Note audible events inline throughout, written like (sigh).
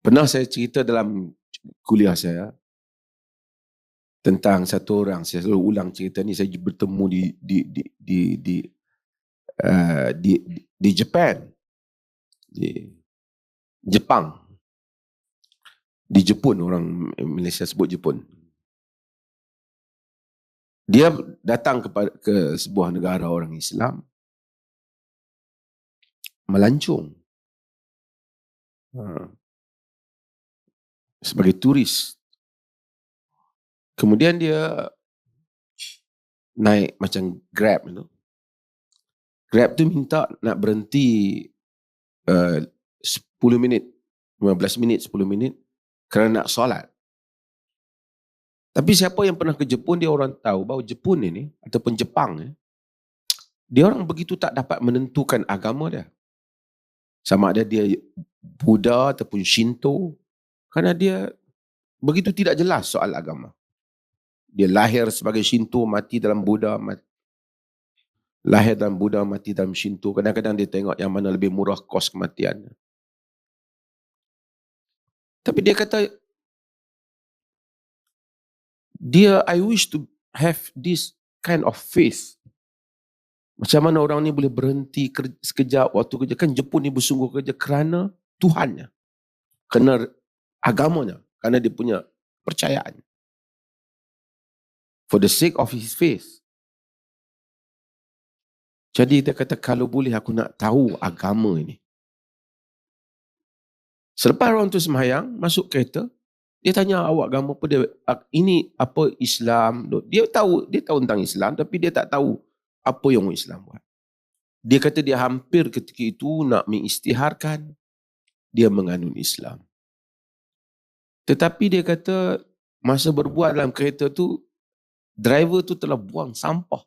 Pernah saya cerita dalam kuliah saya tentang satu orang saya selalu ulang cerita ni saya bertemu di di di di di uh, di, di Japan. Di Jepang. Di Jepun orang Malaysia sebut Jepun. Dia datang kepada ke sebuah negara orang Islam melancung ha. Sebagai turis. Kemudian dia naik macam Grab tu. Grab tu minta nak berhenti uh, 10 minit, 15 minit, 10 minit kerana nak solat. Tapi siapa yang pernah ke Jepun, dia orang tahu bahawa Jepun ini, ataupun Jepang, eh, dia orang begitu tak dapat menentukan agama dia. Sama ada dia Buddha ataupun Shinto. Kerana dia begitu tidak jelas soal agama. Dia lahir sebagai Shinto, mati dalam Buddha, mati. lahir dalam Buddha, mati dalam Shinto. Kadang-kadang dia tengok yang mana lebih murah kos kematiannya. Tapi dia kata, dia, I wish to have this kind of faith macam mana orang ni boleh berhenti kerja, sekejap waktu kerja. Kan Jepun ni bersungguh kerja kerana Tuhannya. Kerana agamanya. Kerana dia punya percayaan. For the sake of his faith. Jadi dia kata kalau boleh aku nak tahu agama ini. Selepas orang tu semayang, masuk kereta, dia tanya awak agama apa dia ini apa Islam. Dia tahu dia tahu tentang Islam tapi dia tak tahu apa yang Islam buat. Dia kata dia hampir ketika itu nak mengistiharkan dia menganut Islam. Tetapi dia kata masa berbuat dalam kereta tu driver tu telah buang sampah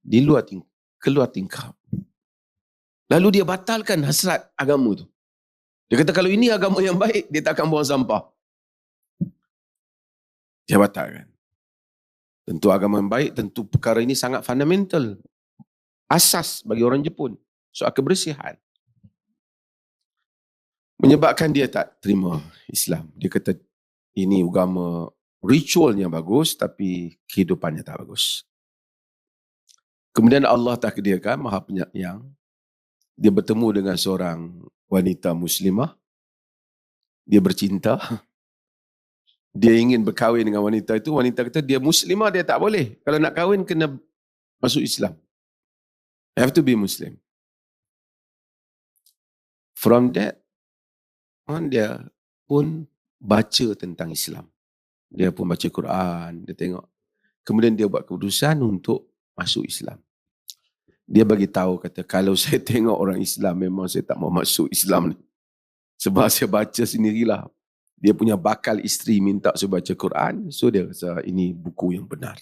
di luar ting keluar tingkap. Lalu dia batalkan hasrat agama tu. Dia kata kalau ini agama yang baik dia tak akan buang sampah. Dia batalkan. Tentu agama yang baik, tentu perkara ini sangat fundamental. Asas bagi orang Jepun. Soal kebersihan. Menyebabkan dia tak terima Islam. Dia kata ini agama ritualnya bagus tapi kehidupannya tak bagus. Kemudian Allah takdirkan maha penyayang. Dia bertemu dengan seorang wanita muslimah. Dia bercinta (laughs) dia ingin berkahwin dengan wanita itu, wanita kata dia muslimah, dia tak boleh. Kalau nak kahwin, kena masuk Islam. Have to be Muslim. From that, dia pun baca tentang Islam. Dia pun baca Quran, dia tengok. Kemudian dia buat keputusan untuk masuk Islam. Dia bagi tahu kata (laughs) kalau saya tengok orang Islam memang saya tak mau masuk Islam ni. Sebab (laughs) saya baca sendirilah dia punya bakal isteri minta saya baca Quran so dia rasa ini buku yang benar